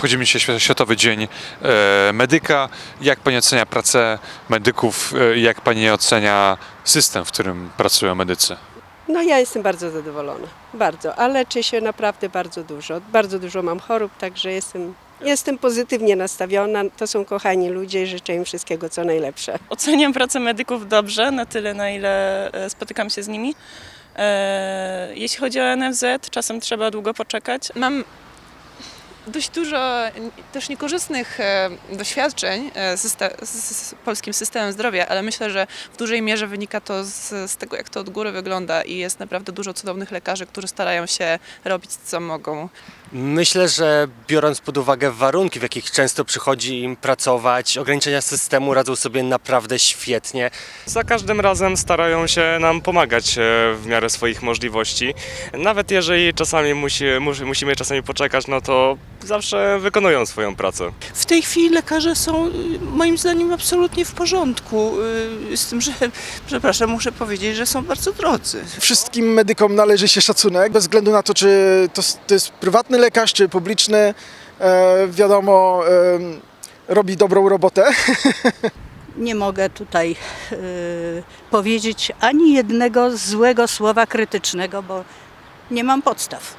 obchodzimy Świ- Światowy Dzień e, Medyka. Jak Pani ocenia pracę medyków? E, jak Pani ocenia system, w którym pracują medycy? No ja jestem bardzo zadowolona, bardzo, a leczę się naprawdę bardzo dużo. Bardzo dużo mam chorób, także jestem, jestem pozytywnie nastawiona. To są kochani ludzie i życzę im wszystkiego co najlepsze. Oceniam pracę medyków dobrze, na tyle na ile e, spotykam się z nimi. Jeśli chodzi o NFZ, czasem trzeba długo poczekać. Mam dość dużo też niekorzystnych e, doświadczeń e, z, polskim systemem zdrowia, ale myślę, że w dużej mierze wynika to z, z tego, jak to od góry wygląda i jest naprawdę dużo cudownych lekarzy, którzy starają się robić co mogą. Myślę, że biorąc pod uwagę warunki, w jakich często przychodzi im pracować, ograniczenia systemu radzą sobie naprawdę świetnie. Za każdym razem starają się nam pomagać e, w miarę swoich możliwości. Nawet jeżeli czasami musi, mus- musimy czasami poczekać, no to zawsze wykonują swoją pracę. W tej chwili lekarze są y, moim zdaniem absolutnie w porządku. y, Z tym, że przepraszam, muszę powiedzieć, że są bardzo drodzy. Wszystkim medykom należy się szacunek, bez względu na to, czy to, to jest prywatny lekarz, czy publiczny. E, wiadomo, em, robi dobrą robotę. nie mogę tutaj y, powiedzieć ani jednego złego słowa krytycznego, bo nie mam podstaw.